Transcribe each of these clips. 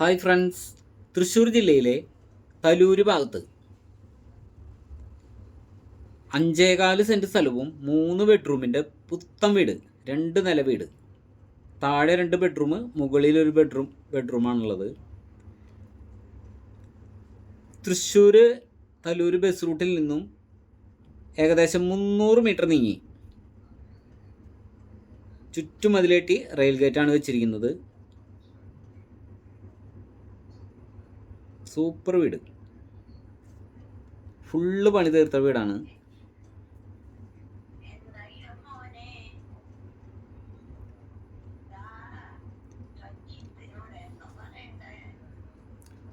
Hi friends. Thrissur ജില്ലയിലെ തലൂര് ഭാഗത്ത് അഞ്ചേകാൽ saint സ്ഥലവും മൂന്ന് ബെഡ്റൂമിന്റെ പുത്തൻ വീട് രണ്ട് നില വീട്. താഴെ രണ്ട് ബെഡ്റൂം മുകളിൽ ഒരു ബെഡ്റൂം ബെഡ്റൂമാണുള്ളത്. തൃശ്ശൂർ തലൂര് ബസ് റൂട്ടിൽ നിന്നും ഏകദേശം മുന്നൂറ് മീറ്റർ നീങ്ങി. ചുറ്റുമതിലേറ്റി റെയിൽ ഗേറ്റാണ് വെച്ചിരിക്കുന്നത്. സൂപ്പർ വീട്. ഫുള്ള് പണി തീർത്ത വീടാണ്.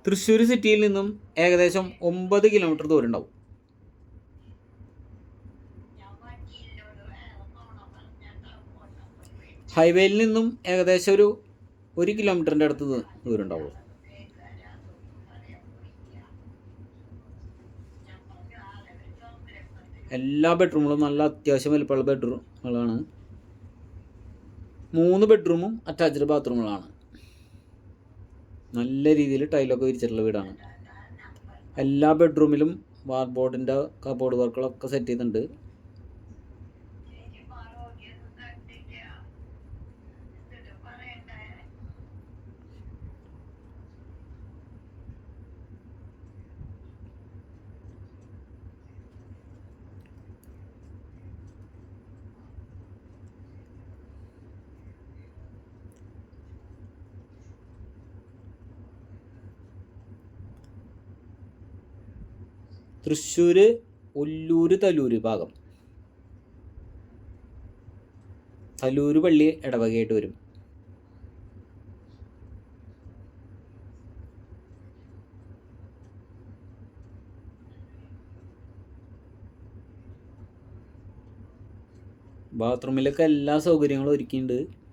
തൃശ്ശൂർ സിറ്റിയിൽ നിന്നും ഏകദേശം ഒമ്പത് കിലോമീറ്റർ ദൂരം ഉണ്ടാവും ഹൈവേയിൽ നിന്നും ഏകദേശം ഒരു ഒരു കിലോമീറ്ററിന്റെ അടുത്ത് ദൂരം ഉണ്ടാവും എല്ലാ ബെഡ്റൂമുകളും നല്ല അത്യാവശ്യം വലിപ്പമുള്ള ബെഡ്റൂമുകളാണ് മൂന്ന് ബെഡ്റൂമും അറ്റാച്ച്ഡ് ബാത്റൂമുകളാണ് നല്ല രീതിയിൽ ടൈലൊക്കെ വിരിച്ചിട്ടുള്ള വീടാണ്. എല്ലാ ബെഡ്റൂമിലും വാർബോർഡിന്റെ കബോർഡ് വർക്കുകളൊക്കെ സെറ്റ് ചെയ്തിട്ടുണ്ട്. തൃശ്ശൂർ ഒല്ലൂര് തലൂര് ഭാഗം. തലൂര് പള്ളി ഇടവകയായിട്ട് വരും. ബാത്റൂമിലൊക്കെ എല്ലാ സൗകര്യങ്ങളും ഒരുക്കിയിട്ടുണ്ട്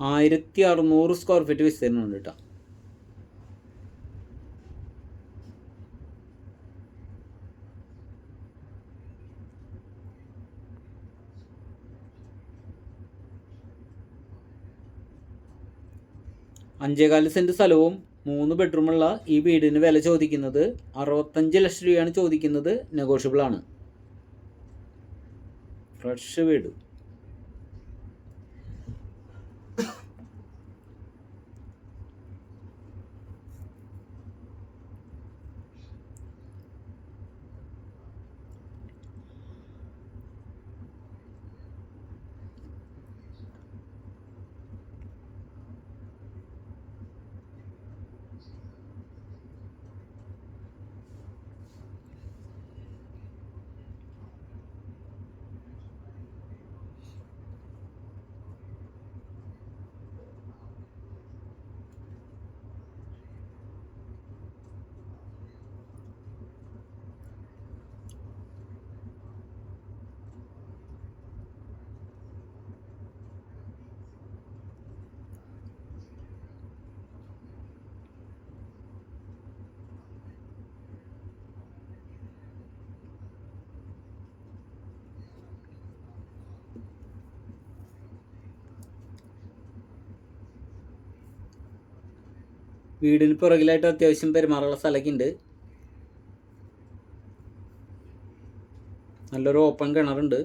ആയിരത്തി അറുന്നൂറ് സ്ക്വയർ ഫീറ്റ് വിസ്തീർണമുണ്ട് കേട്ടോ അഞ്ചേകാൽ സെന്റ് സ്ഥലവും മൂന്ന് ബെഡ്റൂമുള്ള ഈ വീടിന് വില ചോദിക്കുന്നത് അറുപത്തഞ്ച് ലക്ഷം രൂപയാണ് ചോദിക്കുന്നത് നെഗോഷ്യബിൾ ആണ്. ഫ്രഷ് വീട്. വീടിന് പുറകിലായിട്ട് അത്യാവശ്യം പെരുമാറുള്ള സ്ഥലമൊക്കെ ഉണ്ട് നല്ലൊരു ഓപ്പൺ കിണറുണ്ട്.